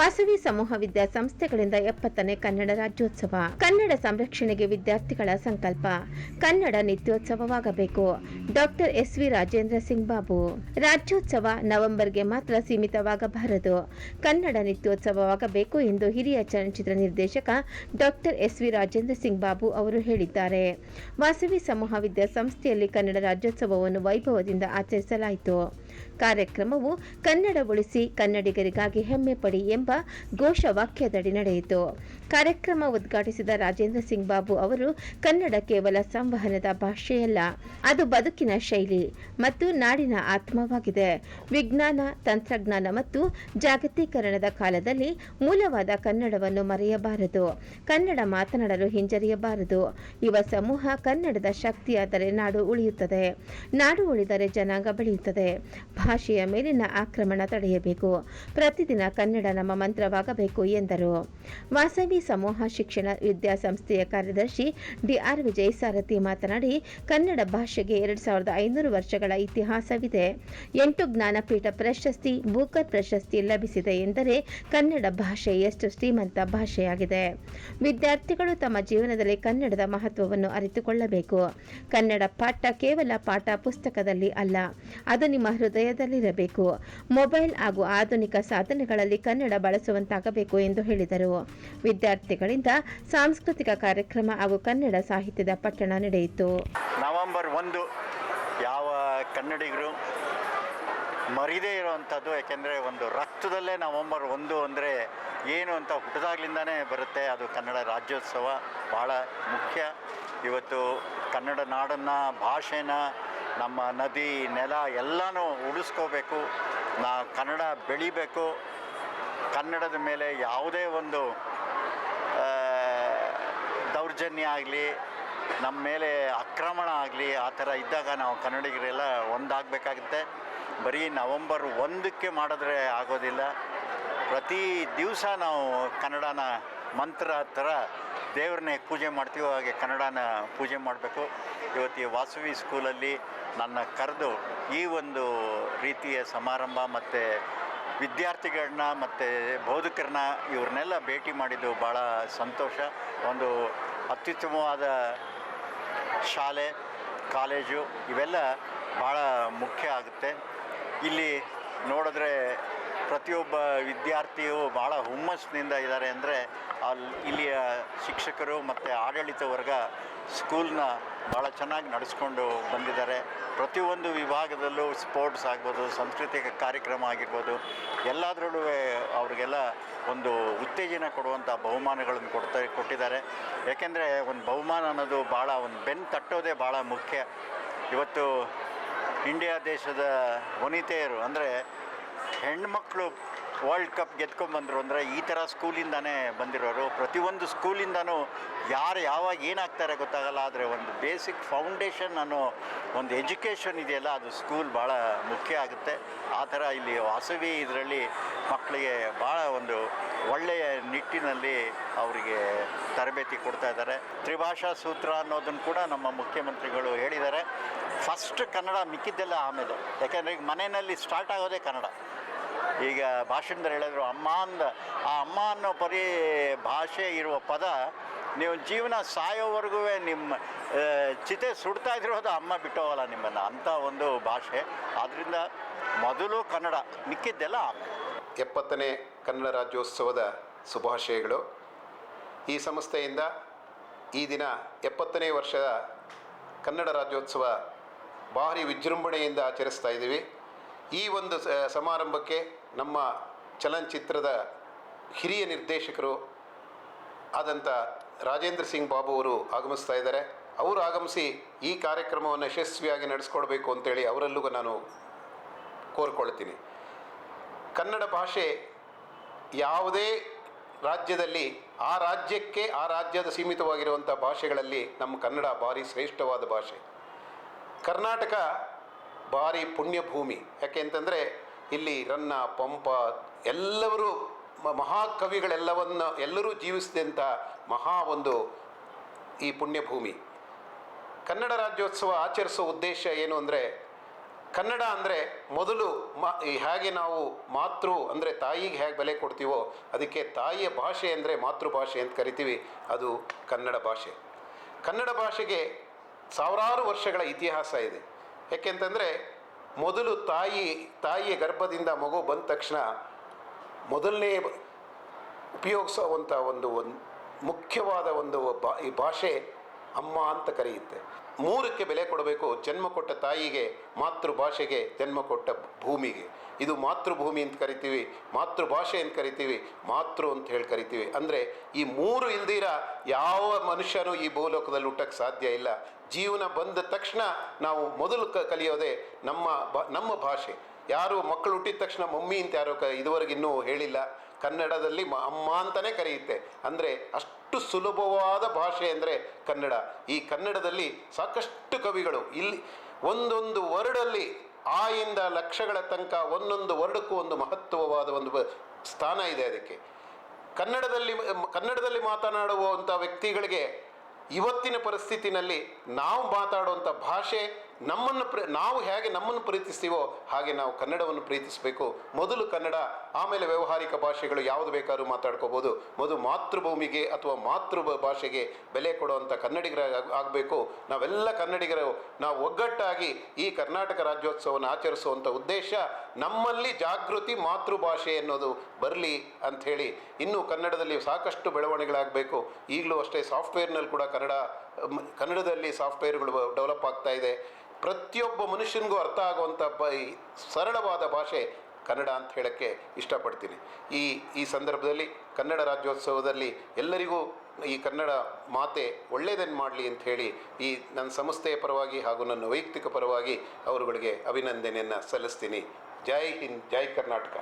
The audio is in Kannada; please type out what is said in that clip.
ವಾಸವಿ ಸಮೂಹ ವಿದ್ಯಾ ಸಂಸ್ಥೆಗಳಿಂದ ಎಪ್ಪತ್ತನೇ ಕನ್ನಡ ರಾಜ್ಯೋತ್ಸವ. ಕನ್ನಡ ಸಂರಕ್ಷಣೆಗೆ ವಿದ್ಯಾರ್ಥಿಗಳ ಸಂಕಲ್ಪ. Kannada ನಿತ್ಯೋತ್ಸವವಾಗಬೇಕು. Doctor S V Rajendra Singh Babu. Rajyotsava ನವೆಂಬರ್ಗೆ ಮಾತ್ರ ಸೀಮಿತವಾಗಬಾರದು. ಕನ್ನಡ ನಿತ್ಯೋತ್ಸವವಾಗಬೇಕು ಎಂದು ಹಿರಿಯ ಚಲನಚಿತ್ರ ನಿರ್ದೇಶಕ doctor S V Rajendra Singh Babu ಅವರು ಹೇಳಿದ್ದಾರೆ. ವಾಸವಿ ಸಮೂಹ ವಿದ್ಯಾಸಂಸ್ಥೆಯಲ್ಲಿ ಕನ್ನಡ ರಾಜ್ಯೋತ್ಸವವನ್ನು ವೈಭವದಿಂದ ಆಚರಿಸಲಾಯಿತು. ಕಾರ್ಯಕ್ರಮವು ಕನ್ನಡ ಉಳಿಸಿ ಕನ್ನಡಿಗರಿಗಾಗಿ ಹೆಮ್ಮೆ ಪಡಿ ಎಂಬ ಘೋಷವಾಕ್ಯದಡಿ ನಡೆಯಿತು. ಕಾರ್ಯಕ್ರಮ ಉದ್ಘಾಟಿಸಿದ ರಾಜೇಂದ್ರ ಸಿಂಗ್ ಬಾಬು ಅವರು, ಕನ್ನಡ ಕೇವಲ ಸಂವಹನದ ಭಾಷೆಯಲ್ಲ, ಅದು ಬದುಕಿನ ಶೈಲಿ ಮತ್ತು ನಾಡಿನ ಆತ್ಮವಾಗಿದೆ. ವಿಜ್ಞಾನ, ತಂತ್ರಜ್ಞಾನ ಮತ್ತು ಜಾಗತೀಕರಣದ ಕಾಲದಲ್ಲಿ ಮೂಲವಾದ ಕನ್ನಡವನ್ನು ಮರೆಯಬಾರದು. ಕನ್ನಡ ಮಾತನಾಡಲು ಹಿಂಜರಿಯಬಾರದು. ಯುವ ಸಮೂಹ ಕನ್ನಡದ ಶಕ್ತಿಯಾದರೆ ನಾಡು ಉಳಿಯುತ್ತದೆ. ನಾಡು ಉಳಿದರೆ ಜನಾಂಗ ಬೆಳೆಯುತ್ತದೆ. ಭಾಷೆಯ ಮೇಲಿನ ಆಕ್ರಮಣ ತಡೆಯಬೇಕು. ಪ್ರತಿದಿನ ಕನ್ನಡ ನಮ್ಮ ಮಂತ್ರವಾಗಬೇಕು ಎಂದರು. ವಾಸವಿ ಸಮೂಹ ಶಿಕ್ಷಣ ವಿದ್ಯಾಸಂಸ್ಥೆಯ ಕಾರ್ಯದರ್ಶಿ ಡಿಆರ್ ವಿಜಯ್ ಸಾರಥಿ ಮಾತನಾಡಿ, ಕನ್ನಡ ಭಾಷೆಗೆ ಎರಡು ಸಾವಿರದ ಐನೂರು ವರ್ಷಗಳ ಇತಿಹಾಸವಿದೆ. ಎಂಟು ಜ್ಞಾನಪೀಠ ಪ್ರಶಸ್ತಿ, ಬೂಕರ್ ಪ್ರಶಸ್ತಿ ಲಭಿಸಿದೆ ಎಂದರೆ ಕನ್ನಡ ಭಾಷೆ ಎಷ್ಟು ಶ್ರೀಮಂತ ಭಾಷೆಯಾಗಿದೆ. ವಿದ್ಯಾರ್ಥಿಗಳು ತಮ್ಮ ಜೀವನದಲ್ಲಿ ಕನ್ನಡದ ಮಹತ್ವವನ್ನು ಅರಿತುಕೊಳ್ಳಬೇಕು. ಕನ್ನಡ ಪಾಠ ಕೇವಲ ಪಾಠ ಪುಸ್ತಕದಲ್ಲಿ ಅಲ್ಲ, ಅದು ನಿಮ್ಮ ಹೃದಯದಲ್ಲಿರಬೇಕು. ಮೊಬೈಲ್ ಹಾಗೂ ಆಧುನಿಕ ಸಾಧನೆಗಳಲ್ಲಿ ಕನ್ನಡ ಬಳಸುವಂತಾಗಬೇಕು ಎಂದು ಹೇಳಿದರು. ವಿದ್ಯಾರ್ಥಿಗಳಿಂದ ಸಾಂಸ್ಕೃತಿಕ ಕಾರ್ಯಕ್ರಮ ಹಾಗೂ ಕನ್ನಡ ಸಾಹಿತ್ಯದ ಪಠಣ ನಡೆಯಿತು. ನವೆಂಬರ್ ಒಂದು ಯಾವ ಕನ್ನಡಿಗರು ಮರಿದೇ ಇರುವಂಥದ್ದು, ಯಾಕೆಂದರೆ ಒಂದು ರಕ್ತದಲ್ಲೇ ನವಂಬರ್ ಒಂದು ಅಂದರೆ ಏನು ಅಂತ ಹುಟ್ಟದಾಗ್ಲಿಂದನೇ ಬರುತ್ತೆ. ಅದು ಕನ್ನಡ ರಾಜ್ಯೋತ್ಸವ ಭಾಳ ಮುಖ್ಯ. ಇವತ್ತು ಕನ್ನಡ ನಾಡನ್ನು, ಭಾಷೆನ, ನಮ್ಮ ನದಿ, ನೆಲ ಎಲ್ಲನೂ ಉಳಿಸ್ಕೋಬೇಕು. ನಾ ಕನ್ನಡ ಬೆಳಿಬೇಕು. ಕನ್ನಡದ ಮೇಲೆ ಯಾವುದೇ ಒಂದು ದೌರ್ಜನ್ಯ ಆಗಲಿ ನಮ್ಮ ಮೇಲೆ ಆಕ್ರಮಣ ಆಗಲಿ, ಆ ಥರ ಇದ್ದಾಗ ನಾವು ಕನ್ನಡಿಗರೆಲ್ಲ ಒಂದಾಗಬೇಕಾಗುತ್ತೆ. ಬರೀ ನವಂಬರ್ ಒಂದಕ್ಕೆ ಮಾಡಿದ್ರೆ ಆಗೋದಿಲ್ಲ. ಪ್ರತಿ ದಿವಸ ನಾವು ಕನ್ನಡನ ಮಂತ್ರ ಥರ ದೇವ್ರನ್ನೇ ಪೂಜೆ ಮಾಡ್ತೀವೋ ಹಾಗೆ ಕನ್ನಡನ ಪೂಜೆ ಮಾಡಬೇಕು. ಇವತ್ತು ವಾಸವಿ ಸ್ಕೂಲಲ್ಲಿ ನನ್ನ ಕರೆದು ಈ ಒಂದು ರೀತಿಯ ಸಮಾರಂಭ ಮತ್ತು ವಿದ್ಯಾರ್ಥಿಗಳನ್ನ ಮತ್ತು ಬೋಧಕರನ್ನ ಇವ್ರನ್ನೆಲ್ಲ ಭೇಟಿ ಮಾಡಿದ್ದು ಭಾಳ ಸಂತೋಷ. ಒಂದು ಅತ್ಯುತ್ತಮವಾದ ಶಾಲೆ, ಕಾಲೇಜು ಇವೆಲ್ಲ ಭಾಳ ಮುಖ್ಯ ಆಗುತ್ತೆ. ಇಲ್ಲಿ ನೋಡಿದ್ರೆ ಪ್ರತಿಯೊಬ್ಬ ವಿದ್ಯಾರ್ಥಿಯು ಭಾಳ ಹುಮ್ಮಸ್ಸಿನಿಂದ ಇದ್ದಾರೆ ಅಂದರೆ ಅಲ್ಲಿ ಇಲ್ಲಿಯ ಶಿಕ್ಷಕರು ಮತ್ತು ಆಡಳಿತ ವರ್ಗ ಸ್ಕೂಲ್ನ ಭಾಳ ಚೆನ್ನಾಗಿ ನಡೆಸ್ಕೊಂಡು ಬಂದಿದ್ದಾರೆ. ಪ್ರತಿಯೊಂದು ವಿಭಾಗದಲ್ಲೂ ಸ್ಪೋರ್ಟ್ಸ್ ಆಗ್ಬೋದು, ಸಾಂಸ್ಕೃತಿಕ ಕಾರ್ಯಕ್ರಮ ಆಗಿರ್ಬೋದು, ಎಲ್ಲದರಲ್ಲೂ ಅವ್ರಿಗೆಲ್ಲ ಒಂದು ಉತ್ತೇಜನ ಕೊಡುವಂಥ ಬಹುಮಾನಗಳನ್ನು ಕೊಡ್ತಾ ಕೊಟ್ಟಿದ್ದಾರೆ. ಯಾಕೆಂದರೆ ಒಂದು ಬಹುಮಾನ ಅನ್ನೋದು ಭಾಳ ಒಂದು ಬೆನ್ನು ತಟ್ಟೋದೇ ಭಾಳ ಮುಖ್ಯ. ಇವತ್ತು ಇಂಡಿಯಾ ದೇಶದ ವನಿತೆಯರು ಅಂದರೆ ಹೆಣ್ಮಕ್ಳು ವರ್ಲ್ಡ್ ಕಪ್ ಗೆದ್ಕೊಂಡ್ಬಂದರು ಅಂದರೆ ಈ ಥರ ಸ್ಕೂಲಿಂದನೇ ಬಂದಿರೋರು. ಪ್ರತಿಯೊಂದು ಸ್ಕೂಲಿಂದನೂ ಯಾರು ಯಾವಾಗ ಏನಾಗ್ತಾರೆ ಗೊತ್ತಾಗಲ್ಲ, ಆದರೆ ಒಂದು ಬೇಸಿಕ್ ಫೌಂಡೇಶನ್ ಅನ್ನೋ ಒಂದು ಎಜುಕೇಷನ್ ಇದೆಯಲ್ಲ, ಅದು ಸ್ಕೂಲ್ ಭಾಳ ಮುಖ್ಯ ಆಗುತ್ತೆ. ಆ ಥರ ಇಲ್ಲಿ ವಾಸವಿ ಇದರಲ್ಲಿ ಮಕ್ಕಳಿಗೆ ಭಾಳ ಒಂದು ಒಳ್ಳೆಯ ನಿಟ್ಟಿನಲ್ಲಿ ಅವರಿಗೆ ತರಬೇತಿ ಕೊಡ್ತಾ ಇದ್ದಾರೆ. ತ್ರಿಭಾಷಾ ಸೂತ್ರ ಅನ್ನೋದನ್ನು ಕೂಡ ನಮ್ಮ ಮುಖ್ಯಮಂತ್ರಿಗಳು ಹೇಳಿದ್ದಾರೆ. ಫಸ್ಟ್ ಕನ್ನಡ ಮಿಕ್ಕಿದ್ದೆಲ್ಲ ಆಮೇಲೆ. ಯಾಕೆಂದರೆ ಈಗ ಮನೆಯಲ್ಲಿ ಸ್ಟಾರ್ಟ್ ಆಗೋದೇ ಕನ್ನಡ. ಈಗ ಭಾಷಣದಲ್ಲಿ ಹೇಳಿದ್ರು, ಅಮ್ಮ ಅಂದ, ಆ ಅಮ್ಮ ಅನ್ನೋ ಪರಿ ಭಾಷೆ ಇರುವ ಪದ ನೀವು ಜೀವನ ಸಾಯೋವರೆಗೂ ನಿಮ್ಮ ಚಿತೆ ಸುಡ್ತಾ ಇದ್ದಿರೋದು ಅಮ್ಮ ಬಿಟ್ಟೋಗಲ್ಲ ನಿಮ್ಮನ್ನು. ಅಂಥ ಒಂದು ಭಾಷೆ. ಆದ್ದರಿಂದ ಮೊದಲು ಕನ್ನಡ, ಮಿಕ್ಕಿದ್ದೆಲ್ಲ ಎಪ್ಪತ್ತನೇ ಕನ್ನಡ ರಾಜ್ಯೋತ್ಸವದ ಶುಭಾಶಯಗಳು. ಈ ಸಂಸ್ಥೆಯಿಂದ ಈ ದಿನ ಎಪ್ಪತ್ತನೇ ವರ್ಷದ ಕನ್ನಡ ರಾಜ್ಯೋತ್ಸವ ಭಾರಿ ವಿಜೃಂಭಣೆಯಿಂದ ಆಚರಿಸ್ತಾ ಇದ್ದೀವಿ. ಈ ಒಂದು ಸಮಾರಂಭಕ್ಕೆ ನಮ್ಮ ಚಲನಚಿತ್ರದ ಹಿರಿಯ ನಿರ್ದೇಶಕರು ಆದಂಥ ರಾಜೇಂದ್ರ ಸಿಂಗ್ ಬಾಬು ಅವರು ಆಗಮಿಸ್ತಾ ಇದ್ದಾರೆ. ಅವರು ಆಗಮಿಸಿ ಈ ಕಾರ್ಯಕ್ರಮವನ್ನು ಯಶಸ್ವಿಯಾಗಿ ನಡೆಸ್ಕೊಡ್ಬೇಕು ಅಂತೇಳಿ ಅವರಲ್ಲೂ ನಾನು ಕೋರ್ಕೊಳ್ತೀನಿ. ಕನ್ನಡ ಭಾಷೆ ಯಾವುದೇ ರಾಜ್ಯದಲ್ಲಿ, ಆ ರಾಜ್ಯಕ್ಕೆ ಆ ರಾಜ್ಯದ ಸೀಮಿತವಾಗಿರುವಂಥ ಭಾಷೆಗಳಲ್ಲಿ ನಮ್ಮ ಕನ್ನಡ ಭಾರಿ ಶ್ರೇಷ್ಠವಾದ ಭಾಷೆ. ಕರ್ನಾಟಕ ಭಾರಿ ಪುಣ್ಯಭೂಮಿ. ಯಾಕೆ ಅಂತಂದರೆ ಇಲ್ಲಿ ರನ್ನ, ಪಂಪ ಎಲ್ಲವರು ಮ- ಮಹಾಕವಿಗಳೆಲ್ಲವನ್ನು ಎಲ್ಲರೂ ಜೀವಿಸಿದಂಥ ಮಹಾ ಒಂದು ಈ ಪುಣ್ಯಭೂಮಿ. ಕನ್ನಡ ರಾಜ್ಯೋತ್ಸವ ಆಚರಿಸೋ ಉದ್ದೇಶ ಏನು ಅಂದರೆ, ಕನ್ನಡ ಅಂದರೆ ಮೊದಲು ಮಾ ಹೇಗೆ ನಾವು ಮಾತೃ ಅಂದರೆ ತಾಯಿಗೆ ಹೇಗೆ ಬೆಲೆ ಕೊಡ್ತೀವೋ ಅದಕ್ಕೆ ತಾಯಿಯ ಭಾಷೆ ಅಂದರೆ ಮಾತೃಭಾಷೆ ಅಂತ ಕರಿತೀವಿ. ಅದು ಕನ್ನಡ ಭಾಷೆ. ಕನ್ನಡ ಭಾಷೆಗೆ ಸಾವಿರಾರು ವರ್ಷಗಳ ಇತಿಹಾಸ ಇದೆ. ಯಾಕೆಂತಂದರೆ ಮೊದಲು ತಾಯಿ, ತಾಯಿಯ ಗರ್ಭದಿಂದ ಮಗು ಬಂದ ತಕ್ಷಣ ಮೊದಲನೇ ಉಪಯೋಗಿಸುವಂಥ ಒಂದು ಒಂದು ಮುಖ್ಯವಾದ ಒಂದು ಈ ಭಾಷೆ ಅಮ್ಮ ಅಂತ ಕರೆಯುತ್ತೆ. ಮೂರಕ್ಕೆ ಬೆಲೆ ಕೊಡಬೇಕು ಜನ್ಮ ಕೊಟ್ಟ ತಾಯಿಗೆ, ಮಾತೃಭಾಷೆಗೆ, ಜನ್ಮ ಕೊಟ್ಟ ಭೂಮಿಗೆ. ಇದು ಮಾತೃಭೂಮಿ ಅಂತ ಕರಿತೀವಿ, ಮಾತೃಭಾಷೆ ಅಂತ ಕರಿತೀವಿ, ಮಾತೃ ಅಂತ ಹೇಳಿ ಕರಿತೀವಿ. ಅಂದರೆ ಈ ಮೂರು ಇಲ್ದಿರ ಯಾವ ಮನುಷ್ಯನೂ ಈ ಭೂಲೋಕದಲ್ಲಿ ಹುಟ್ಟಕ್ಕೆ ಸಾಧ್ಯ ಇಲ್ಲ. ಜೀವನ ಬಂದ ತಕ್ಷಣ ನಾವು ಮೊದಲು ಕ ಕಲಿಯೋದೇ ನಮ್ಮ ಬಾ ನಮ್ಮ ಭಾಷೆ. ಯಾರು ಮಕ್ಕಳು ಹುಟ್ಟಿದ ತಕ್ಷಣ ಮಮ್ಮಿ ಅಂತ ಯಾರು ಕ ಇದುವರೆಗೆ ಇನ್ನೂ ಹೇಳಿಲ್ಲ. ಕನ್ನಡದಲ್ಲಿ ಮ ಅಮ್ಮ ಅಂತಲೇ ಕರೆಯುತ್ತೆ. ಅಂದರೆ ಅಷ್ಟು ಸುಲಭವಾದ ಭಾಷೆ ಅಂದರೆ ಕನ್ನಡ. ಈ ಕನ್ನಡದಲ್ಲಿ ಸಾಕಷ್ಟು ಕವಿಗಳು, ಇಲ್ಲಿ ಒಂದೊಂದು ವರ್ಡಲ್ಲಿ ಆ ಇಂದ ಲಕ್ಷಗಳ ತನಕ ಒಂದೊಂದು ವರ್ಡಕ್ಕೂ ಒಂದು ಮಹತ್ವವಾದ ಒಂದು ಸ್ಥಾನ ಇದೆ ಅದಕ್ಕೆ. ಕನ್ನಡದಲ್ಲಿ ಕನ್ನಡದಲ್ಲಿ ಮಾತನಾಡುವಂಥ ವ್ಯಕ್ತಿಗಳಿಗೆ ಇವತ್ತಿನ ಪರಿಸ್ಥಿತಿನಲ್ಲಿ ನಾವು ಮಾತಾಡುವಂಥ ಭಾಷೆ ನಮ್ಮನ್ನು ಪ್ರ, ನಾವು ಹೇಗೆ ನಮ್ಮನ್ನು ಪ್ರೀತಿಸ್ತೀವೋ ಹಾಗೆ ನಾವು ಕನ್ನಡವನ್ನು ಪ್ರೀತಿಸಬೇಕು. ಮೊದಲು ಕನ್ನಡ, ಆಮೇಲೆ ವ್ಯಾವಹಾರಿಕ ಭಾಷೆಗಳು ಯಾವುದು ಬೇಕಾದ್ರೂ ಮಾತಾಡ್ಕೋಬೋದು. ಮೊದಲು ಮಾತೃಭೂಮಿಗೆ ಅಥವಾ ಮಾತೃ ಭಾಷೆಗೆ ಬೆಲೆ ಕೊಡುವಂಥ ಕನ್ನಡಿಗರ ಆಗಬೇಕು. ನಾವೆಲ್ಲ ಕನ್ನಡಿಗರು, ನಾವು ಒಗ್ಗಟ್ಟಾಗಿ ಈ ಕರ್ನಾಟಕ ರಾಜ್ಯೋತ್ಸವವನ್ನು ಆಚರಿಸುವಂಥ ಉದ್ದೇಶ ನಮ್ಮಲ್ಲಿ ಜಾಗೃತಿ ಮಾತೃಭಾಷೆ ಅನ್ನೋದು ಬರಲಿ ಅಂಥೇಳಿ. ಇನ್ನೂ ಕನ್ನಡದಲ್ಲಿ ಸಾಕಷ್ಟು ಬೆಳವಣಿಗೆಗಳಾಗಬೇಕು. ಈಗಲೂ ಅಷ್ಟೇ ಸಾಫ್ಟ್ವೇರ್ನಲ್ಲಿ ಕೂಡ ಕನ್ನಡ ಕನ್ನಡದಲ್ಲಿ ಸಾಫ್ಟ್ವೇರ್ಗಳು ಡೆವಲಪ್ ಆಗ್ತಾ ಇದೆ. ಪ್ರತಿಯೊಬ್ಬ ಮನುಷ್ಯನಿಗೂ ಅರ್ಥ ಆಗುವಂಥ ಬ ಸರಳವಾದ ಭಾಷೆ ಕನ್ನಡ ಅಂತ ಹೇಳೋಕ್ಕೆ ಇಷ್ಟಪಡ್ತೀನಿ. ಈ ಈ ಸಂದರ್ಭದಲ್ಲಿ ಕನ್ನಡ ರಾಜ್ಯೋತ್ಸವದಲ್ಲಿ ಎಲ್ಲರಿಗೂ ಈ ಕನ್ನಡ ಮಾತೆ ಒಳ್ಳೆಯದನ್ನು ಮಾಡಲಿ ಅಂತ ಹೇಳಿ ಈ ನನ್ನ ಸಂಸ್ಥೆಯ ಪರವಾಗಿ ಹಾಗೂ ನನ್ನ ವೈಯಕ್ತಿಕ ಪರವಾಗಿ ಅವರುಗಳಿಗೆ ಅಭಿನಂದನೆಯನ್ನು ಸಲ್ಲಿಸ್ತೀನಿ. ಜೈ ಹಿಂದ್, ಜೈ ಕರ್ನಾಟಕ.